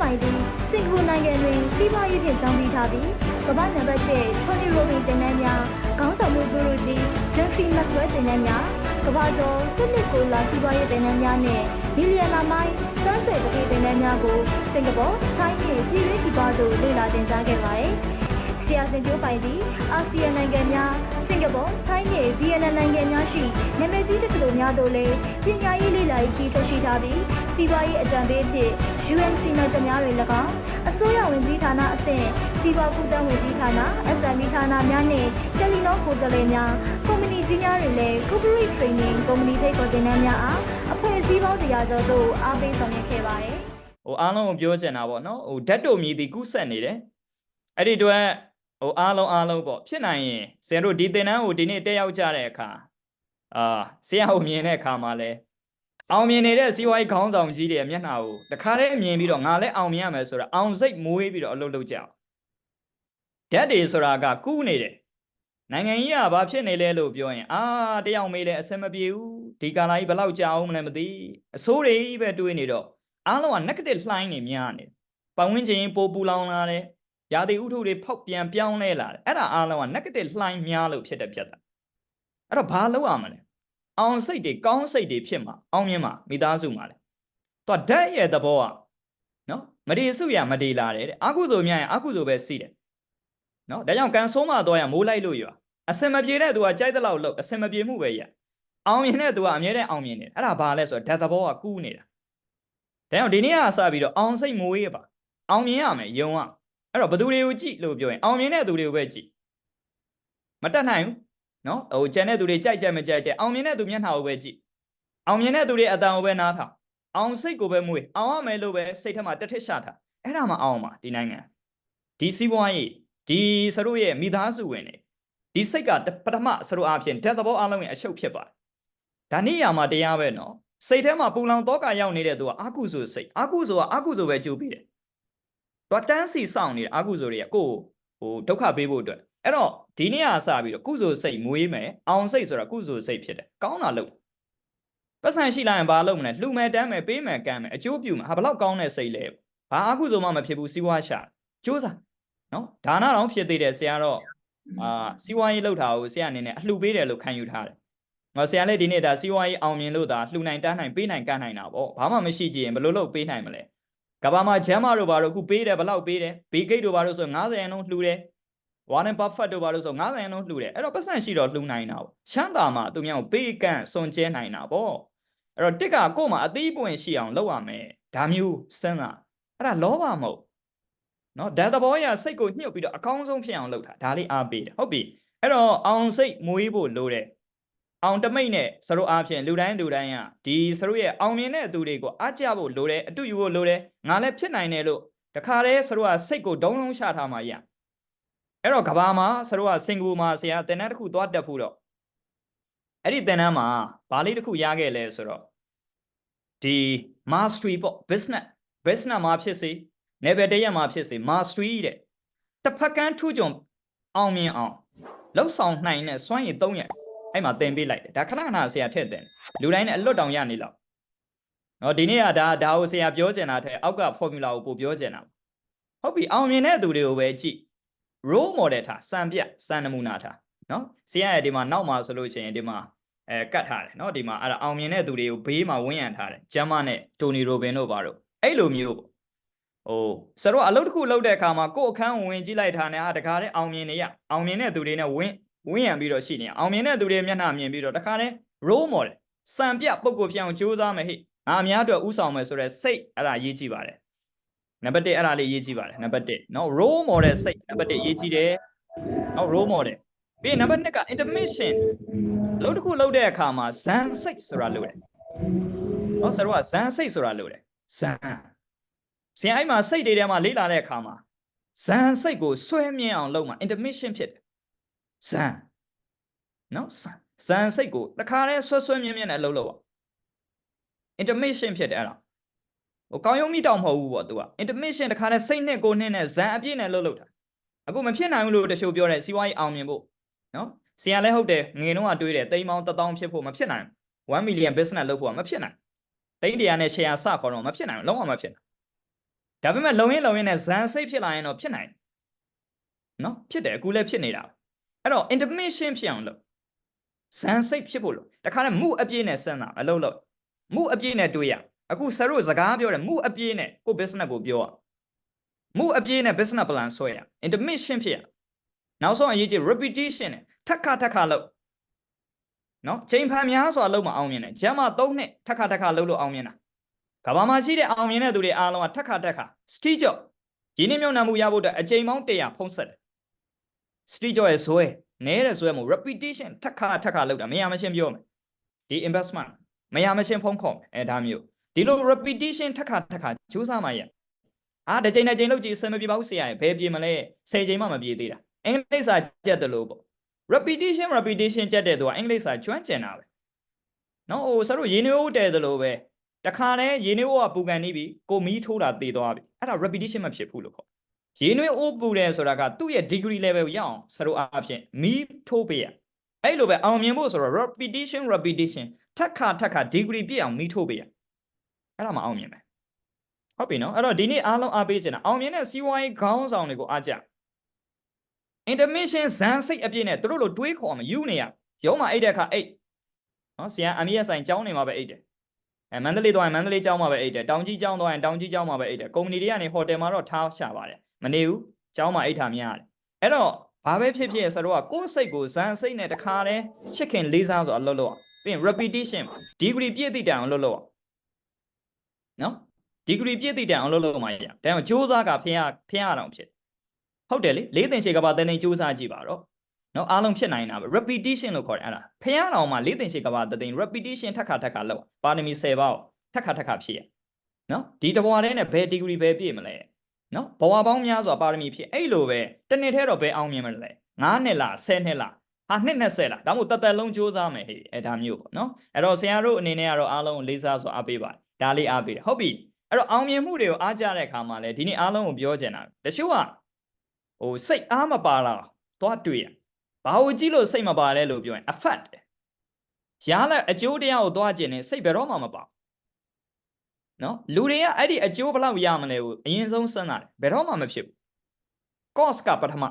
ပိုင်သည်စင်ကာပူနိုင်ငံတွင်စီးပွားရေးဖြင့်ကျောင်းပြီးထားပြီးကမ္ဘာနံပါတ်1 Tony Robbins တင်နန်းများခေါင်းဆောင်မှုဂုရုကြီး Jeffrey Maxwell တင်နန်းများကမ္ဘာကျော်တစ်နှစ်ကိုလာစီးပွားရေးတင်နန်းများနဲ့မီလီယံနာမိုင်းစမ်းစိတ်ပတိတင်နန်းများကိုစင်ကာပူထိုင်းနဲ့ပြည်တွင်းပြည်ပသို့လေ့လာသင်ကြားခဲ့ပါတယ်။ဆရာစင်ကျိုးပိုင်သည်အာဆီယံနိုင်ငံများစင်ကာပူထိုင်းနဲ့ဗီယက်နမ်နိုင်ငံများရှိနာမည်ကြီးတက္ကသိုလ်များသို့လည်းပညာရေးလေ့လာရေးကြီးထွက်ရှိထားပြီးစီးပွားရေးအကြံပေးအဖြစ် UNC နဲ့တများတွေ၎င်းအစိုးရဝင်ကြီးဌာနအဆင့်စီးပွားကူးသန်းဝင်ကြီးဌာန SME ဌာနများနဲ့တယ်လီနောကိုယ်စားလှယ်များကုမ္ပဏီကြီးများတွေလည်း corporate training ကုမ္ပဏီထိပ်ပေါ်တင်နန်းများအားအဖွဲ့အစည်းပေါင်းတရားကျော်သို့အားပေးဆောင်ရွက်ခဲ့ပါတယ်ဟိုအားလုံးကိုပြောချင်တာပေါ့နော်ဟိုဓာတ်တို့မြည်သည်ကုဆက်နေတယ်အဲ့ဒီအတွက်ဟိုအားလုံးအားလုံးပေါ့ဖြစ်နိုင်ရင်ဆင်တို့ဒီသင်တန်းကိုဒီနေ့တက်ရောက်ကြတဲ့အခါအာဆရာကိုမြင်တဲ့အခါမှာလဲ အောင်မြင်နေတဲ့စီးပွားရေးခေါင်းဆောင်ကြီးတွေရဲ့မျက်နှာကိုတခါတည်းမြင်ပြီးတော့ငါလည်းအောင်မြင်ရမယ်ဆိုတော့အောင်စိတ်မွေးပြီးတော့အလုပ်လုပ်ကြအောင်ဓာတ်တွေဆိုတာကကူးနေတယ်နိုင်ငံကြီးကဘာဖြစ်နေလဲလို့ပြောရင်အာတယောက်မေးလဲအဆင်မပြေဘူးဒီကာလာကြီးဘယ်လောက်ကြာအောင်မလဲမသိအဆိုးတွေပဲတွေးနေတော့အားလုံးက negative လှိုင်းနေများနေပတ်ဝန်းကျင်ပိုပူလောင်လာတယ်ရာသီဥတုတွေဖောက်ပြန်ပြောင်းလဲလာတယ်အဲ့ဒါအားလုံးက negative လှိုင်းများလို့ဖြစ်တဲ့ဖြစ်တာအဲ့တော့ဘာလုပ်ရမလဲ အောင်စိတ်တွေကောင်းစိတ်တွေဖြစ်မှာအောင်မြင်မှာမိသားစုမှာလေတော့ဓာတ်ရဲ့သဘောကနော်မဒီစုရမဒီလာတယ်တဲ့အကုသိုလ်များရင်အကုသိုလ်ပဲစီးတယ်နော်ဒါကြောင့်ကံဆိုးမှတော့ရမိုးလိုက်လို့ရအစင်မပြေတဲ့သူကကြိုက်တဲ့လောက်လို့အစင်မပြေမှုပဲရအောင်မြင်တဲ့သူကအမြဲတမ်းအောင်မြင်နေတယ်အဲ့ဒါဘာလဲဆိုတော့ဓာတ်သဘောကကူးနေတာဒါကြောင့်ဒီနေ့ကစပြီးတော့အောင်စိတ်မွေးရပါအောင်မြင်ရမယ်ယုံရအဲ့တော့ဘသူတွေကိုကြည့်လို့ပြောရင်အောင်မြင်တဲ့သူတွေကိုပဲကြည့်မတတ်နိုင်ဘူး နော်ဟိုကျန်တဲ့သူတွေကြိုက်ကြိုက်မကြိုက်ကြိုက်အောင်မြင်တဲ့သူမျက်နှာကိုပဲကြည့်အောင်မြင်တဲ့သူတွေအတန်ကိုပဲနားထောင်အောင်စိတ်ကိုပဲမွေးအောင်ရမယ်လို့ပဲစိတ်ထဲမှာတစ်ထစ်ရှာထားအဲ့ဒါမှအောင်ပါဒီနိုင်ငံဒီစီးပွားရေးဒီစရုပ်ရဲ့မိသားစုဝင်တွေဒီစိတ်ကပထမစရုပ်အဖြစ်ဓာတ်သဘောအလုံးရဲ့အရှုပ်ဖြစ်ပါတယ်ဒါနိယာမှာတရားပဲနော်စိတ်ထဲမှာပူလောင်တော့ကရောက်နေတဲ့သူကအာကုဆိုစိတ်အာကုဆိုကအာကုဆိုပဲကြိုးပြီးတယ်။သူကတန်းစီစောင့်နေတဲ့အာကုဆိုတွေကကိုယ်ဟိုဒုက္ခပေးဖို့အတွက် အဲ့တော့ဒီနေ့ကစပြီးတော့ကုဆိုစိတ်မွေးမယ်အောင်စိတ်ဆိုတာကုဆိုစိတ်ဖြစ်တယ်။ကောင်းတာလုပ်ပတ်စံရှိလိုက်ရင်ဘာလုပ်မလဲလှူမယ်တမ်းမယ်ပေးမယ်ကမ်းမယ်အကျိုးပြုမယ်ဟာဘလောက်ကောင်းတဲ့စိတ်လဲဘာအာကုဆိုမှမဖြစ်ဘူးစီးပွားရှာစူးစားနော်ဒါနတော့ဖြစ်သေးတယ်ဆရာတော့အာစီးပွားရေးလုပ်တာကိုဆရာအနေနဲ့အလှူပေးတယ်လို့ခံယူထားတယ်ငါဆရာလည်းဒီနေ့ဒါစီးပွားရေးအောင်မြင်လို့ဒါလှူနိုင်တန်းနိုင်ပေးနိုင်ကန့်နိုင်တာပေါ့ဘာမှမရှိကြည့်ရင်ဘယ်လိုလုပ်ပေးနိုင်မလဲကဘာမှာဂျမ်မာတို့ဘာတို့အခုပေးတယ်ဘယ်လောက်ပေးတယ်ဘေဂိတ်တို့ဘာတို့ဆို90ရန်လုံးလှူတယ် ဝါနန်ဘတ်ဖတ်တို့ဘာလို့ဆို90ရန်လုံးလှူတယ်အဲ့တော့ပတ်စံရှိတော့လှူနိုင်တာပေါ့ချမ်းသာမှာသူများကိုပေးကန့်စွန်ကျဲနိုင်တာပေါ့အဲ့တော့တစ်ကကို့မှာအသေးပွင့်ရှိအောင်လုပ်ရမယ်ဒါမျိုးစဉ်းစားအဲ့ဒါလောဘမဟုတ်နော်ဓာတ်သဘောရစိတ်ကိုညှို့ပြီးတော့အကောင်းဆုံးဖြစ်အောင်လုပ်တာဒါလေးအားပေးတယ်ဟုတ်ပြီအဲ့တော့အောင်စိတ်မွေးဖို့လိုတယ်အောင်တမိတ်နဲ့စရုပ်အားဖြင့်လူတိုင်းလူတိုင်းကဒီစရုပ်ရဲ့အောင်မြင်တဲ့သူတွေကိုအားကြဖို့လိုတယ်အတူယူဖို့လိုတယ်ငါလည်းဖြစ်နိုင်တယ်လို့တခါတည်းစရုပ်ကစိတ်ကိုဒုံလုံးချထားမှရ အဲ့တော့ကဘာမှာစရုပ်ကစင်ကာပူမှာဆရာတင်တန်းတစ်ခုသွားတက်ဖို့တော့အဲ့ဒီတင်တန်းမှာဘာလေးတစ်ခုရခဲ့လဲဆိုတော့ဒီ mastery ပေါ့ business business မှာဖြစ်စေ level တစ်ရက်မှာဖြစ်စေ mastery တဲ့တစ်ဖက်ကန်းထူးကြုံအောင်မြင်အောင်လောက်ဆောင်နိုင်တဲ့စွမ်းရည်၃ရက်အဲ့မှာတင်ပေးလိုက်တယ်ဒါခဏခဏဆရာထည့်တင်လူတိုင်းနဲ့အလွတ်တောင်ရနေလောက်နော်ဒီနေ့ကဒါဒါကိုဆရာပြောချင်တာထဲအောက်က formula ကိုပို့ပြောချင်တာဟုတ်ပြီအောင်မြင်တဲ့သူတွေကိုပဲကြည့် role model ထားစံပြစံနမူနာထားနော်ဆရာရဲ့ဒီမှာနောက်မှာဆိုလို့ရှိရင်ဒီမှာအဲကတ်ထားတယ်နော်ဒီမှာအဲ့ဒါအောင်မြင်တဲ့သူတွေကိုဘေးမှာဝန်းရံထားတယ်ဂျမ်မာနဲ့တိုနီရိုဘင်တို့ပါတော့အဲ့လိုမျိုးပေါ့ဟိုဆရာတို့အလုပ်တစ်ခုလုပ်တဲ့အခါမှာကိုယ့်အခန်းဝင်ကြည့်လိုက်တာနဲ့ဟာတခါတည်းအောင်မြင်နေရအောင်မြင်တဲ့သူတွေနဲ့ဝင်းဝင်းရံပြီးတော့ရှိနေအောင်မြင်တဲ့သူတွေမျက်နှာမြင်ပြီးတော့တခါတည်း role model စံပြပုံကိုပြောင်းကြိုးစားမယ်ဟိငါအများအတွက်ဥဆောင်မယ်ဆိုတော့စိတ်အဲ့ဒါရေးကြည့်ပါတယ် နံပါတ်1အဲ့ဒါလေးရေးကြည့်ပါတယ်နံပါတ်1နော် role model စိတ်နံပါတ်1ရေးကြည့်တယ်နော် role model ပြီးရင်နံပါတ်2က intermission အလုပ်တစ်ခုလုပ်တဲ့အခါမှာဇန်စိတ်ဆိုတာလုပ်တယ်နော်ဆရာကဇန်စိတ်ဆိုတာလုပ်တယ်ဇန်ဆရာအဲ့မှာစိတ်တွေထဲမှာလေ့လာတဲ့အခါမှာဇန်စိတ်ကိုဆွဲမြင်အောင်လုပ်မှာ intermission ဖြစ်တယ်ဇန်နော်ဇန်ဇန်စိတ်ကိုတခါတည်းဆွဲဆွဲမြင်မြင်နဲ့လှုပ်လို့ပါ intermission ဖြစ်တယ်အဲ့ဒါ ဟိုကောင်းရုံမိတောင်မဟုတ်ဘူးပေါ့သူက intermission တခါတည်းစိတ်နဲ့ကိုယ်နဲ့နဲ့ဇန်အပြည့်နဲ့လှုပ်လှုပ်တာအခုမဖြစ်နိုင်ဘူးလို့တချို့ပြောတယ်စီးပွားရေးအောင်မြင်ဖို့နော်ဆရာလည်းဟုတ်တယ်ငွေတော့ကတွေးတယ်တိမ်ပေါင်း1000ဖြစ်ဖို့မဖြစ်နိုင်ဘူး1 million business လုပ်ဖို့ကမဖြစ်နိုင်တိမ်တရားနဲ့ share စခေါ်တော့မဖြစ်နိုင်ဘူးလုံးဝမဖြစ်နိုင်ဒါပေမဲ့လုံရင်လုံရင်နဲ့ဇန်စိတ်ဖြစ်လာရင်တော့ဖြစ်နိုင်တယ်နော်ဖြစ်တယ်အခုလည်းဖြစ်နေတာပဲအဲ့တော့ intermission ဖြစ်အောင်လုပ်ဇန်စိတ်ဖြစ်ဖို့လို့တခါနဲ့မှုအပြည့်နဲ့စဉ်းစားအလုပ်လုပ်မှုအပြည့်နဲ့တွေးရ အခုဆရာတို့စကားပြောတယ်မှုအပြည့်နဲ့ကို business ကိုပြောရမှုအပြည့်နဲ့ business plan ဆွဲရ intermission ဖြစ်ရနောက်ဆုံးအရေးကြီး repetition နဲ့ထပ်ခါထပ်ခါလုပ်နော်ချိန်ဖန်များစွာလုပ်မအောင်မြင်တယ်ဂျမ်းမှာ၃နှစ်ထပ်ခါထပ်ခါလုပ်လို့အောင်မြင်တာကဘာမှာရှိတဲ့အောင်မြင်တဲ့သူတွေအားလုံးကထပ်ခါထပ်ခါ street job ရင်းနှီးမြှုပ်နှံမှုရဖို့အတွက်အချိန်ပေါင်း100ဖုံးဆက်တယ် street job ရဲ့ဇွဲနဲတဲ့ဇွဲမို့ repetition ထပ်ခါထပ်ခါလုပ်တာမရမရှင်းပြောမယ်ဒီ investment မရမရှင်းဖုံးခေါ်မယ်အဲဒါမျိုး ဒီလို repetition ထပ်ခါထပ်ခါကြိုးစားမှရအာတစ်ချိန်တစ်ချိန်လုပ်ကြည့်အဆင်မပြေပါဘူးဆရာရဲ့ဘယ်ပြေမလဲ10ချိန်မှမပြေသေးတာအင်္ဂလိပ်စာကြက်တယ်လို့ပေါ့ repetition repetition ကြက်တဲ့သူကအင်္ဂလိပ်စာကျွမ်းကျင်တာပဲနော်ဟိုဆရာတို့ရေနေဦးတဲတယ်လို့ပဲတခါလဲရေနေဦးကပူကန်နေပြီကိုမီးထိုးတာသေသွားပြီအဲ့ဒါ repetition မဖြစ်ဘူးလို့ခေါ်ရေနွေးအိုးပူတယ်ဆိုတာကသူ့ရဲ့ degree level ကိုရအောင်ဆရာတို့အားဖြင့်မီးထိုးပေးရအဲ့လိုပဲအောင်မြင်ဖို့ဆိုတော့ repetition repetition ထက်ခါထက်ခါ degree ပြည့်အောင်မီးထိုးပေးရ အဲ့ဒါမှအောင်မြင်မယ်ဟုတ်ပြီနော်အဲ့တော့ဒီနေ့အားလုံးအားပေးချင်တာအောင်မြင်တဲ့စီးပွားရေးခေါင်းဆောင်တွေကိုအားကြ intermission ဇန်စိတ်အပြည့်နဲ့သူတို့လိုတွေးခေါ်အောင်ယူနေရရုံးမှာအိတ်တဲ့အခါအိတ်နော်ဆရာအမီးရဲ့ဆိုင်ကျောင်းနေမှာပဲအိတ်တယ်အဲမန္တလေးသွားရင်မန္တလေးကျောင်းမှာပဲအိတ်တယ်တောင်ကြီးကျောင်းသွားရင်တောင်ကြီးကျောင်းမှာပဲအိတ်တယ်ကုမ္ပဏီတွေကနေဟိုတယ်မှာတော့ထားရှာပါတယ်မနေဘူးကျောင်းမှာအိတ်ထားများတယ်အဲ့တော့ဘာပဲဖြစ်ဖြစ်ဆိုတော့ကိုယ်စိတ်ကိုဇန်စိတ်နဲ့တခါတည်းချစ်ခင်လေးစားဆိုအလုပ်လုပ်အောင်ပြီးရင် repetition degree ပြည့်တည်တိုင်အောင်လုပ်လုပ်အောင် နော် degree ပြည့်တည်တိုင်အောင်လုပ်လုပ်မှရဒါကြောင့်စူးစမ်းကဖျက်ဖျက်ရအောင်ဖြစ်ဟုတ်တယ်လေလေးတင်ရှေကဘာတန်းတင်စူးစမ်းကြည့်ပါတော့နော်အားလုံးဖြစ်နိုင်တာပဲ repetition လို့ခေါ်တယ်အဲ့ဒါဖျက်အောင်မှလေးတင်ရှေကဘာတန်းတင် repetition ထက်ခါထက်ခါလုပ်ပါရမီ10ပါးထက်ခါထက်ခါဖြစ်ရနော်ဒီတဘွားတဲ့နဲ့ဘယ် degree ပဲပြည့်မလဲနော်ဘဝပေါင်းများစွာပါရမီဖြစ်အဲ့လိုပဲတစ်နှစ်ထဲတော့ဘယ်အောင်မြင်မလဲ9နှစ်လား10နှစ်လားဟာနှစ်20လားဒါမှမဟုတ်တသက်လုံးစူးစမ်းမယ်ဟေ့အဲဒါမျိုးပေါ့နော်အဲ့တော့ဆရာတို့အနေနဲ့ကတော့အားလုံးကိုလေးစားစွာအားပေးပါတယ် ဒါလေးအားပေးတယ်ဟုတ်ပြီအဲ့တော့အောင်မြင်မှုတွေကိုအားကြတဲ့အခါမှာလည်းဒီနေ့အားလုံးကိုပြောချင်တာတချို့ကဟိုစိတ်အားမပါလားသွားတွေ့ရဘာကိုကြည့်လို့စိတ်မပါလဲလို့ပြောရင် affect ရလာအကျိုးတရားကိုသွားကျင်နေစိတ်ဘယ်တော့မှမပါနော်လူတွေကအဲ့ဒီအကျိုးဘယ်လောက်ရမလဲကိုအရင်ဆုံးစဉ်းစားတယ်ဘယ်တော့မှမဖြစ်ဘူး cost ကပထမ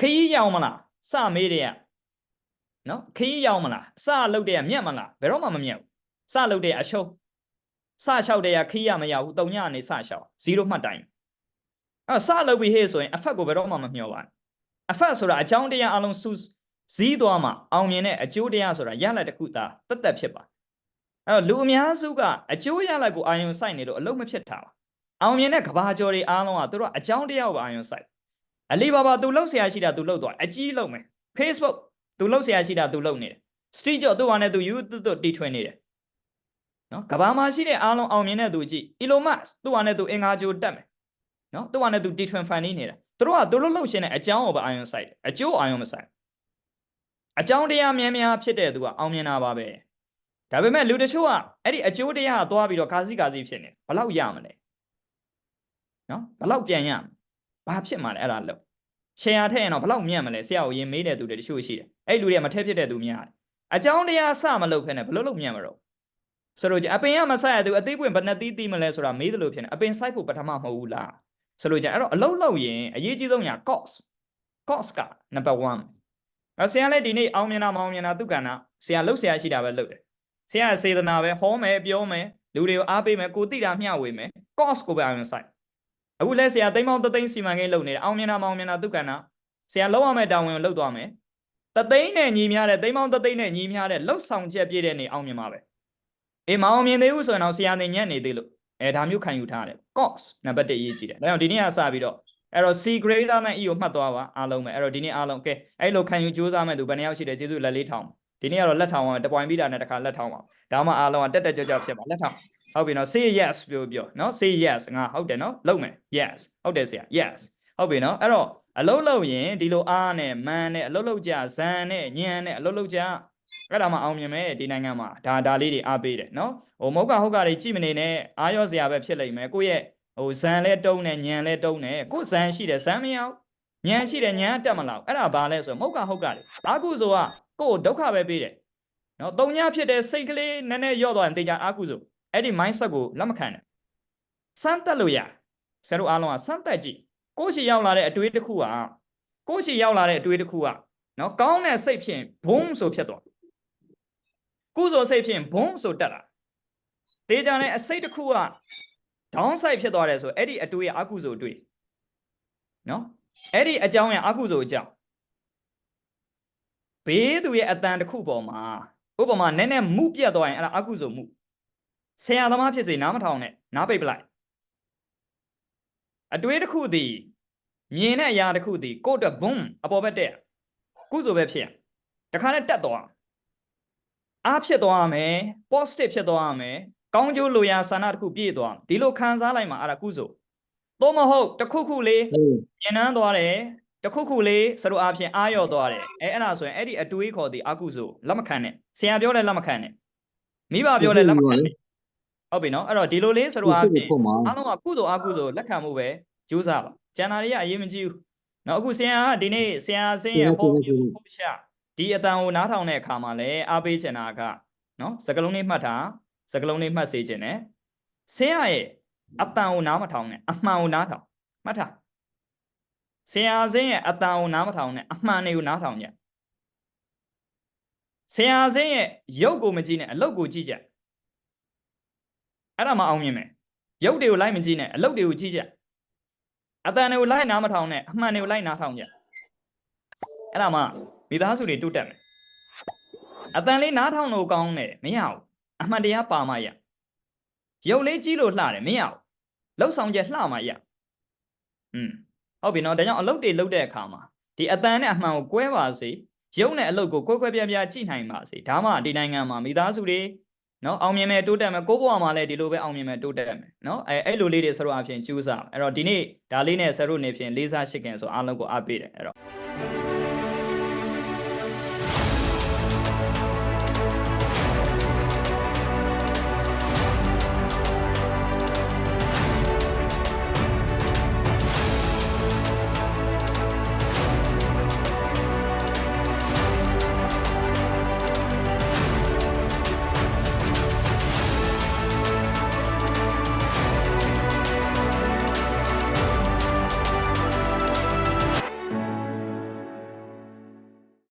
ခရီးရောက်မလားစမေးတဲ့ကနော်ခရီးရောက်မလားစလုတ်တဲ့ကမြတ်မလားဘယ်တော့မှမမြတ်ဘူးစလုတ်တဲ့အရှုံး စလျှောက်တဲ့ကခရီးရမရဘူးတုံညနေစလျှောက်0မှတ်တိုင်းအဲ့စလုတ်ပြီးဟေ့ဆိုရင် effect ကိုဘယ်တော့မှမမျှော်ပါနဲ့ effect ဆိုတာအကြောင်းတရားအလုံးစုစည်းသွားမှအောင်မြင်တဲ့အကျိုးတရားဆိုတာရလဒ်တစ်ခုသာတက်တက်ဖြစ်ပါအဲ့တော့လူအများစုကအကျိုးရလဒ်ကိုအာရုံစိုက်နေလို့အလုံးမဖြစ်တာပါအောင်မြင်တဲ့ကဘာကျော်တွေအားလုံးကသူတို့အကြောင်းတရားကိုအာရုံစိုက်အလီဘာဘာသူလှုပ်ရှားရှိတာသူလှုပ်သွားအကြီးလှုပ်မယ် Facebook သူလှုပ်ရှားရှိတာသူလှုပ်နေတယ် Street Job သူ့ဟာနဲ့သူ YouTube သူတီထွင်နေတယ် နော်ကဘာမှာရှိတဲ့အားလုံးအောင်မြင်တဲ့သူကြည့် Elon Musk သူ့ဟာနဲ့သူအင်္ဂါဂျိုတက်မယ်နော်သူ့ဟာနဲ့သူတီထွင်ဖန်နေနေတာသူတို့ကသူတို့လှုပ်ရှင်တဲ့အကြောင်းကိုပဲအာရုံစိုက်တယ်အကျိုးအာရုံမစိုက်အကြောင်းတရားများများဖြစ်တဲ့သူကအောင်မြင်တာပါပဲဒါပေမဲ့လူတချို့ကအဲ့ဒီအကျိုးတရားကသွားပြီးတော့ကာစီကာစီဖြစ်နေဘလောက်ရမလဲနော်ဘလောက်ပြန်ရမလဲဘာဖြစ်မှာလဲအဲ့ဒါလို့ရှယ်ယာထည့်ရင်တော့ဘလောက်မြတ်မလဲဆရာကိုရင်မေးတဲ့သူတွေတချို့ရှိတယ်အဲ့လူတွေကမထည့်ဖြစ်တဲ့သူများတယ်အကြောင်းတရားစမလုပ်ဖ ೇನೆ ဘလို့လို့မြတ်မတော့ ဆိုတော့အပင်ကမဆိုင်ရသူအသေးပွင့်ဘယ်နှသီးသီးမလဲဆိုတာမေးတယ်လို့ဖြစ်နေအပင်ဆိုင်ဖို့ပထမမဟုတ်ဘူးလားဆိုလို့ကြအဲ့တော့အလုံးလုံးရင်အရေးကြီးဆုံးညာ cost cost က number 1အဲဆရာလည်းဒီနေ့အောင်မြင်တာမအောင်မြင်တာသူကဏ္ဍဆရာလှုပ်ဆရာရှိတာပဲလှုပ်တယ်ဆရာစေတနာပဲဟောမယ်ပြောမယ်လူတွေကိုအားပေးမယ်ကိုတိတာမျှဝေမယ် cost ကိုပဲအောင်ဆိုင်အခုလဲဆရာသိမ်းပေါင်းသသိန်းစီမံကိန်းလုပ်နေတယ်အောင်မြင်တာမအောင်မြင်တာသူကဏ္ဍဆရာလောက်ရမယ့်တာဝန်ကိုလုပ်သွားမယ်တသိန်းနဲ့ညီများတဲ့သိမ်းပေါင်းသသိန်းနဲ့ညီများတဲ့လှုပ်ဆောင်ချက်ပြည့်တဲ့နေအောင်မြင်ပါပဲ အေးမအောင်မြင်သေးဘူးဆိုရင်တော့ဆရာနေညံ့နေသေးလို့အဲဒါမျိုးခံယူထားရတယ် cost နံပါတ်1အရေးကြီးတယ်ဒါကြောင့်ဒီနေ့ကစပြီးတော့အဲ့တော့ C greater than E ကိုမှတ်သွားပါအားလုံးပဲအဲ့တော့ဒီနေ့အားလုံးကဲအဲ့လိုခံယူကြိုးစားမဲ့သူဘယ်နှယောက်ရှိတယ်ကျေးဇူးလက်လေးထောင်ဒီနေ့ကတော့လက်ထောင်အောင်တပွိုင်ပြီးတာနဲ့တခါလက်ထောင်ပါဒါမှအားလုံးကတက်တက်ကြွကြွဖြစ်ပါလက်ထောင်ဟုတ်ပြီနော် say yes ပြောပြောနော် say yes ငါဟုတ်တယ်နော်လုပ်မယ် yes ဟုတ်တယ်ဆရာ yes ဟုတ်ပြီနော်အဲ့တော့အလုံးလုံးရင်ဒီလိုအားနဲ့မန်နဲ့အလုံးလုံးကြဇန်နဲ့ညံနဲ့အလုံးလုံးကြ အဲ့ဒါမှအောင်မြင်မယ်ဒီနိုင်ငံမှာဒါဒါလေးတွေအားပေးတယ်နော်ဟိုမဟုတ်ကဟုတ်ကတွေကြည့်မနေနဲ့အားရောစရာပဲဖြစ်လိမ့်မယ်ကိုယ့်ရဲ့ဟိုဇန်လဲတုံးနဲ့ညံလဲတုံးနဲ့ကိုယ်ဇန်ရှိတယ်ဇန်မရအောင်ညံရှိတယ်ညံတက်မလောက်အဲ့ဒါဘာလဲဆိုမဟုတ်ကဟုတ်ကတွေအာကုဆိုကကိုယ်ဒုက္ခပဲပေးတယ်နော်တုံညာဖြစ်တဲ့စိတ်ကလေးနည်းနည်းယော့သွားရင်တေချာအာကုဆိုအဲ့ဒီ mindset ကိုလက်မခံနဲ့စမ်းတက်လို့ရဆရာတို့အားလုံးကစမ်းတက်ကြည့်ကိုယ့်ရှိရောက်လာတဲ့အတွေးတစ်ခုကကိုယ့်ရှိရောက်လာတဲ့အတွေးတစ်ခုကနော်ကောင်းတဲ့စိတ်ဖြင့်ဘုံဆိုဖြစ်သွား ကုသိုလ်စိတ်ဖြင့်ဘုံဆိုတက်လာတေးကြတဲ့အစိတ်တစ်ခုက down side ဖြစ်သွားတယ်ဆိုအဲ့ဒီအတွေးကအကုသိုလ်အတွေးနော်အဲ့ဒီအကြောင်းရဲ့အကုသိုလ်အကြောင်းဘေးသူရဲ့အတန်တစ်ခုပေါ်မှာဥပမာနည်းနည်းမှုပြတ်သွားရင်အဲ့ဒါအကုသိုလ်မှုဆရာသမားဖြစ်စေနားမထောင်နဲ့နားပိတ်ပလိုက်အတွေးတစ်ခုသည်မြင်တဲ့အရာတစ်ခုသည်ကိုယ့်အတွက်ဘုံအပေါ်ဘက်တက်ကုသိုလ်ပဲဖြစ်ရတခါနဲ့တက်သွား အားဖြစ်သွားရမယ် positive ဖြစ်သွားရမယ်ကောင်းကျိုးလိုရာဆန္ဒတစ်ခုပြည့်သွားဒီလိုခံစားလိုက်မှာအဲ့ဒါကုသိုလ်သို့မဟုတ်တစ်ခုခုလေးဟုတ်ညင်နှမ်းသွားတယ်တစ်ခုခုလေးစတို့အားဖြင့်အာရော့သွားတယ်အဲအဲ့ဒါဆိုရင်အဲ့ဒီအတွေးခေါ်သည်အကုသိုလ်လက်မခံနဲ့ဆရာပြောလဲလက်မခံနဲ့မိဘပြောလဲလက်မခံနဲ့ဟုတ်ပြီနော်အဲ့တော့ဒီလိုလေးစတို့အားဖြင့်ဖို့မှာအားလုံးကကုသိုလ်အကုသိုလ်လက်ခံမှုပဲကြိုးစားပါကျန်တာတွေကအရေးမကြီးဘူးနော်အခုဆရာကဒီနေ့ဆရာစင်းရဲ့ဟောပြောဟောချ ဒီအတန်ကိုနားထောင်တဲ့အခါမှာလည်းအားပေးချင်တာကနော်စကလုံးလေးမှတ်တာစကလုံးလေးမှတ်စေချင်တယ်ဆရာရဲ့အတန်ကိုနားမထောင်နဲ့အမှန်ကိုနားထောင်မှတ်ထားဆရာစင်းရဲ့အတန်ကိုနားမထောင်နဲ့အမှန်တွေကိုနားထောင်ကြဆရာစင်းရဲ့ရုပ်ကိုမကြည့်နဲ့အလုပ်ကိုကြည့်ကြအဲ့ဒါမှအောင်မြင်မယ်ရုပ်တွေကိုလိုက်မကြည့်နဲ့အလုပ်တွေကိုကြည့်ကြအတန်တွေကိုလိုက်နားမထောင်နဲ့အမှန်တွေကိုလိုက်နားထောင်ကြအဲ့ဒါမှ မိသားစုတွေတိုးတက်မယ်အတန်လေးနားထောင်လို့ကောင်းတယ်မရဘူးအမှန်တရားပါမှရရုပ်လေးကြည့်လို့လှတယ်မရဘူးလှုပ်ဆောင်ချက်လှမှရอืมဟုတ်ပြီနော်ဒါကြောင့်အလုပ်တွေလုပ်တဲ့အခါမှာဒီအတန်နဲ့အမှန်ကိုကွဲပါစေရုပ်နဲ့အလုပ်ကိုကွဲကွဲပြားပြားကြည့်နိုင်ပါစေဒါမှဒီနိုင်ငံမှာမိသားစုတွေနော်အောင်မြင်မယ်တိုးတက်မယ်ကိုယ့်ဘဝမှာလည်းဒီလိုပဲအောင်မြင်မယ်တိုးတက်မယ်နော်အဲအဲ့လိုလေးတွေဆရာအဖြစ်ကြိုးစားအဲ့တော့ဒီနေ့ဒါလေးနဲ့ဆရာတို့နေဖြင့်လေးစားရှိခင်ဆိုအားလုံးကိုအားပေးတယ်အဲ့တော့